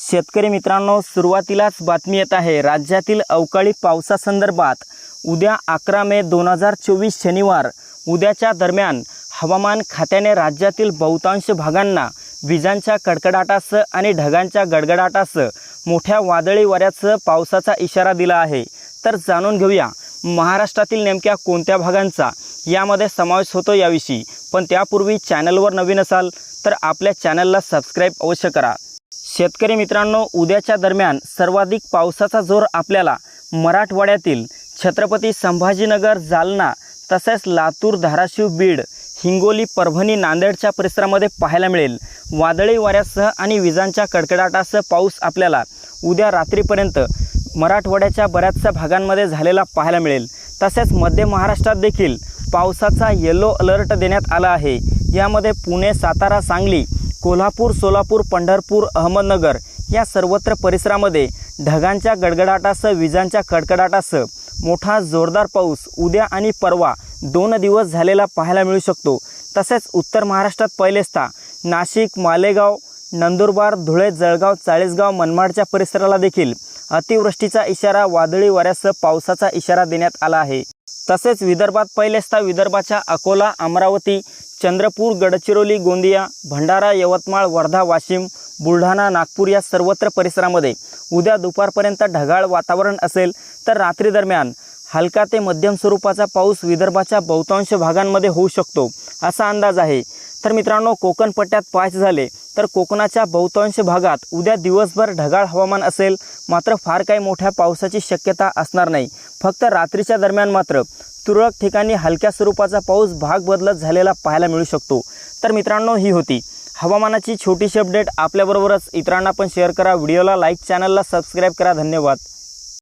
शेतकरी मित्रांनो सुरुवातीलाच बातमी येत आहे राज्यातील अवकाळी पावसासंदर्भात उद्या अकरा मे दोन हजार चोवीस शनिवार उद्याच्या दरम्यान हवामान खात्याने राज्यातील बहुतांश भागांना विजांच्या कडकडाटासह आणि ढगांच्या गडगडाटासह मोठ्या वादळी वाऱ्यासह पावसाचा इशारा दिला आहे. तर जाणून घेऊया महाराष्ट्रातील नेमक्या कोणत्या भागांचा यामध्ये समावेश होतो याविषयी. पण त्यापूर्वी चॅनलवर नवीन असाल तर आपल्या चॅनलला सबस्क्राईब अवश्य करा. शेतकरी मित्रांनो उद्याच्या दरम्यान सर्वाधिक पावसाचा जोर आपल्याला मराठवाड्यातील छत्रपती संभाजीनगर जालना तसेच लातूर धाराशिव बीड हिंगोली परभणी नांदेडच्या परिसरामध्ये पाहायला मिळेल. वादळी वाऱ्यासह आणि विजांच्या कडकडाटासह पाऊस आपल्याला उद्या रात्रीपर्यंत मराठवाड्याच्या बऱ्याचशा भागांमध्ये झालेला पाहायला मिळेल. तसेच मध्य महाराष्ट्रात देखील पावसाचा येलो अलर्ट देण्यात आला आहे. यामध्ये पुणे सातारा सांगली कोल्हापूर सोलापूर पंढरपूर अहमदनगर या सर्वत्र परिसरामध्ये ढगांच्या गडगडाटासह विजांच्या कडकडाटासह मोठा जोरदार पाऊस उद्या आणि परवा दोन दिवस झालेला पाहायला मिळू शकतो. तसेच उत्तर महाराष्ट्रात पहिलेचता नाशिक मालेगाव नंदुरबार धुळे जळगाव चाळीसगाव मनमाडच्या परिसराला देखील अतिवृष्टीचा इशारा वादळी वाऱ्यासह पावसाचा इशारा देण्यात आला आहे. तसेच विदर्भात पहिलेचता विदर्भाच्या अकोला अमरावती चंद्रपूर गडचिरोली गोंदिया भंडारा यवतमाळ वर्धा वाशिम बुलढाणा नागपूर या सर्वत्र परिसरामध्ये उद्या दुपारपर्यंत ढगाळ वातावरण असेल तर रात्री दरम्यान हलका ते मध्यम स्वरूपाचा पाऊस विदर्भाच्या बहुतांश भागांमध्ये होऊ शकतो असा अंदाज आहे. तर मित्रांनो कोकण पट्ट्यात पाच झाले तर कोकणाच्या बहुतांश भागात उद्या दिवसभर ढगाळ हवामान असेल. मात्र फार काही मोठ्या पावसाची शक्यता असणार नाही. फक्त रात्रीच्या दरम्यान मात्र तुरळक ठिकाणी हलक्या स्वरूपाचा पाऊस भाग बदलत झालेला पाहायला मिळू शकतो. तर मित्रांनो ही होती. हवामानाची छोटीशी अपडेट आपल्याबरोबरच. इतरांना पण शेअर करा. व्हिडिओला लाईक चॅनलला सबस्क्राईब करा. धन्यवाद.